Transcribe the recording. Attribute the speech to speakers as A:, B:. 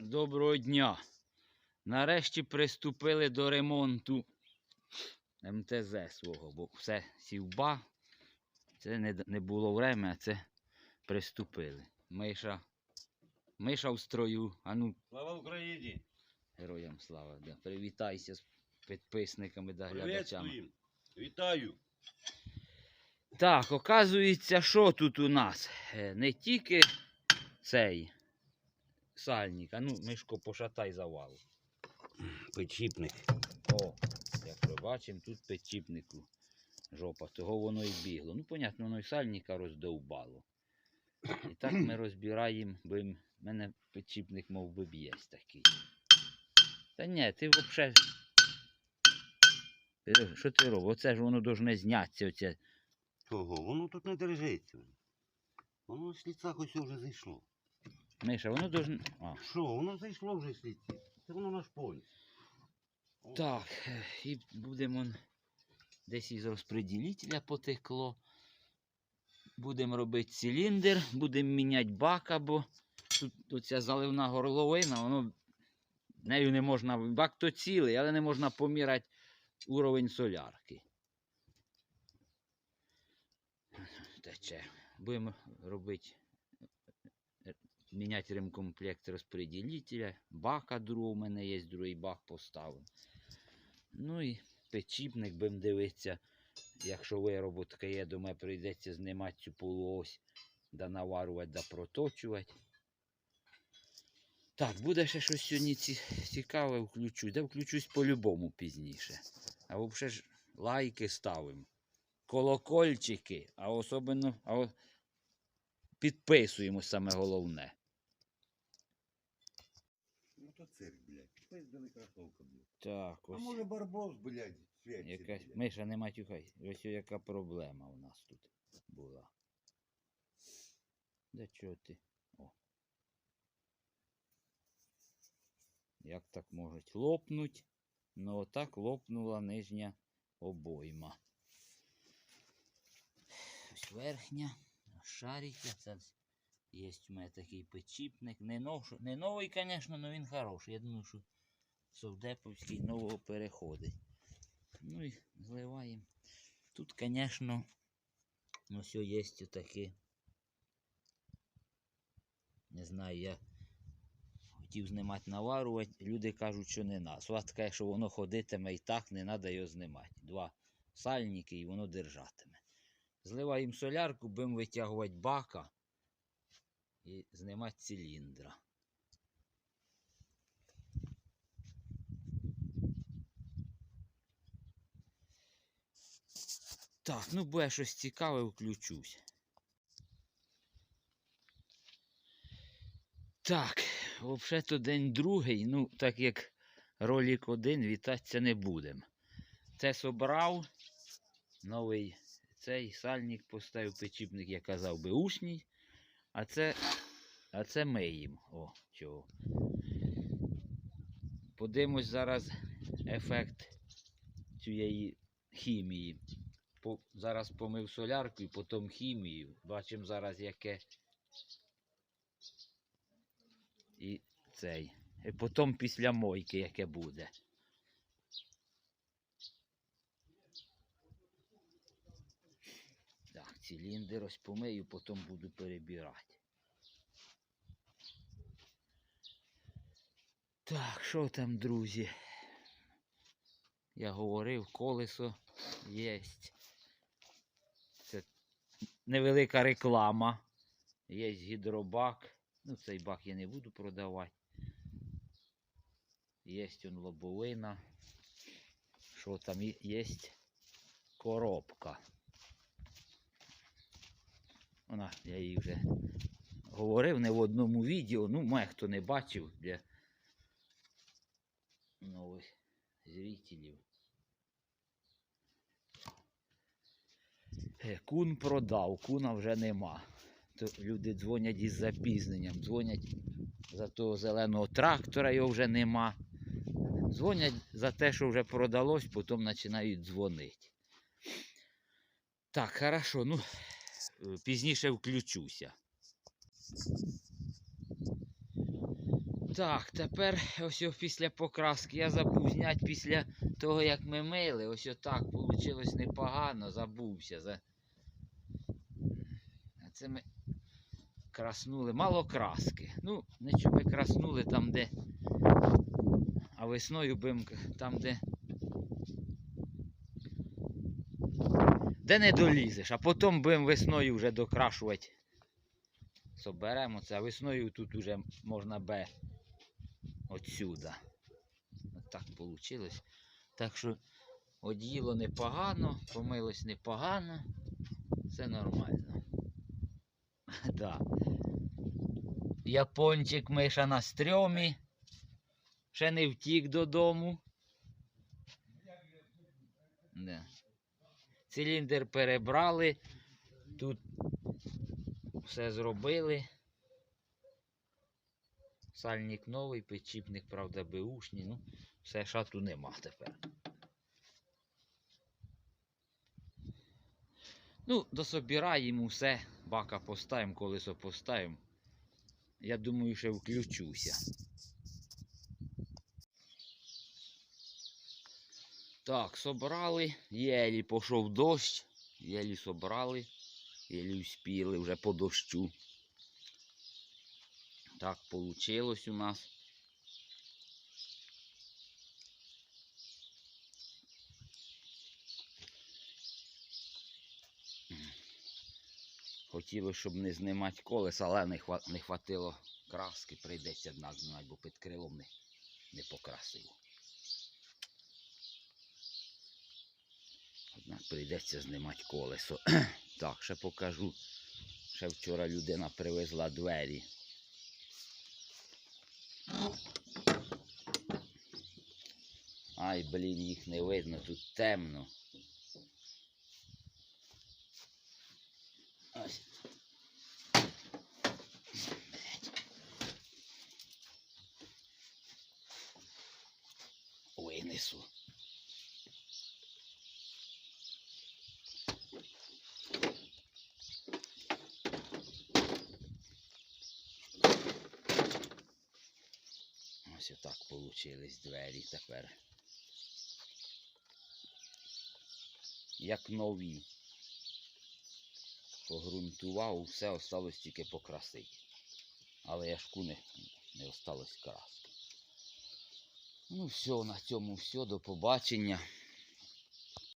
A: Доброго дня. Нарешті приступили до ремонту МТЗ свого, бо все сівба. Це не, не було время, а це приступили. Миша. Миша в строю. А ну,
B: Слава Україні!
A: героям слава. Да. Привітайся з підписниками та глядачами.
B: Вітаю!
A: Так, оказується, що тут у нас? Е, Не тільки цей сальник, а ну, Мишко, пошатай завал.
B: Підчіпник.
A: О, як ми бачимо, тут підчіпнику жопа, того воно і бігло. Ну, понятно, воно і сальника роздовбало. І так ми розбираємо, бо в мене підчіпник мов би б'є такий. Та ні, ти взагалі. Що ти робиш? Оце ж воно должне знятися. Оце.
B: Чого? Воно тут не держиться. Воно з ліцах ось вже зайшло.
A: Миша, воно. А.
B: Що, воно зайшло вже з ліці. Це воно на шпоні.
A: Так, і будемо десь із розпреділителя потекло. Будемо робити циліндр, будемо міняти бака, бо тут оця заливна горловина, воно нею не можна. Бак то цілий, але не можна поміряти уровень солярки. Тече. Будемо робити, міняти ремкомплект розпреділителя. Бака другого у мене є, другий бак поставив. Ну і печіпник будемо дивитися. Якщо вироботка є, думаю, прийдеться знімати цю полуось, да наварувати, да проточувати. Так, буде ще щось сьогодні цікаве включу. Да включусь по-любому пізніше. А взагалі ж лайки ставимо. Колокольчики, а особливо а підписуємо саме головне.
B: Ну то цирк, блядь. Пиздили кросовка, блядь.
A: Так,
B: А
A: ось.
B: може барбос, блядь, святці,
A: Якась
B: блядь.
A: Миша, не матюхай. Ось яка проблема у нас тут була. Да чого ти? О. Як так можуть лопнуть? Ну отак лопнула нижня обойма. Ось верхня, шарики. Це є у мене такий підчіпник. Не, нов, не новий, звісно, але він хороший. Я думаю, що Совдеповський нового переходить. Ну і зливаємо. Тут, звісно, все є таке. Не знаю, я хотів знімати наварувати. Люди кажуть, що не нас. Сват каже, що воно ходитиме і так, не треба його знімати. Два сальники і воно держатиме. Зливаємо солярку, будемо витягувати бака і знімати циліндра. Так, ну буде щось цікаве, включусь. Так, взагалі-то день другий, ну, так як ролик один, вітатися не будемо. Це собрав, новий цей сальник поставив печіпник, я казав, беушній, а це, а це миємо. О, чого. Подивимось зараз ефект цієї хімії зараз помив солярку і потім хімію. Бачимо зараз яке. І цей. І потім після мойки яке буде. Так, циліндр ось помию, потім буду перебирати. Так, що там, друзі? Я говорив, колесо єсть. Невелика реклама. Є гідробак. Ну, цей бак я не буду продавати. Є он лобовина. Що там є? Коробка. Вона, я її вже говорив не в одному відео. Ну, має хто не бачив для нових зрителів. Кун продав, куна вже нема. То люди дзвонять із запізненням, дзвонять за того зеленого трактора, його вже нема. Дзвонять за те, що вже продалось, потім починають дзвонити. Так, хорошо, ну е, пізніше включуся. Так, тепер ось після покраски я забув зняти після того, як ми мили. Ось отак вийшло непогано, забувся. За... А це ми краснули. Мало краски. Ну, нічого ми краснули там, де. А весною бим там, де. Де не долізеш, а потім будемо весною вже докрашувати. Соберемо це, а весною тут уже можна Б отсюда. От так вийшло. Так що оділо непогано, помилось непогано, все нормально. Да. Япончик Миша на стрьомі. Ще не втік додому. Да. Циліндр перебрали. Тут все зробили. Сальник новий, підчіпник, правда, беушний. Ну, все шату нема тепер. Ну, дособираємо все, бака поставимо, колесо поставимо. Я думаю, що включуся. Так, собрали, єлі пішов дощ, єлі собрали, єлі успіли вже по дощу. Так получилось у нас. Хотілося, щоб не знімати колеса, але не, не хватило краски, прийдеться однак бо під крилом не, не покрасив. Однак прийдеться знімати колесо. так, ще покажу. Ще вчора людина привезла двері. Ай, блін, їх не видно, тут темно. Ось. Блядь. Винесу. Ось отак получились двері тепер. Як нові. Погрунтував, все осталось тільки покрасити. Але яшку не, не осталось краски. Ну все, на цьому все, до побачення.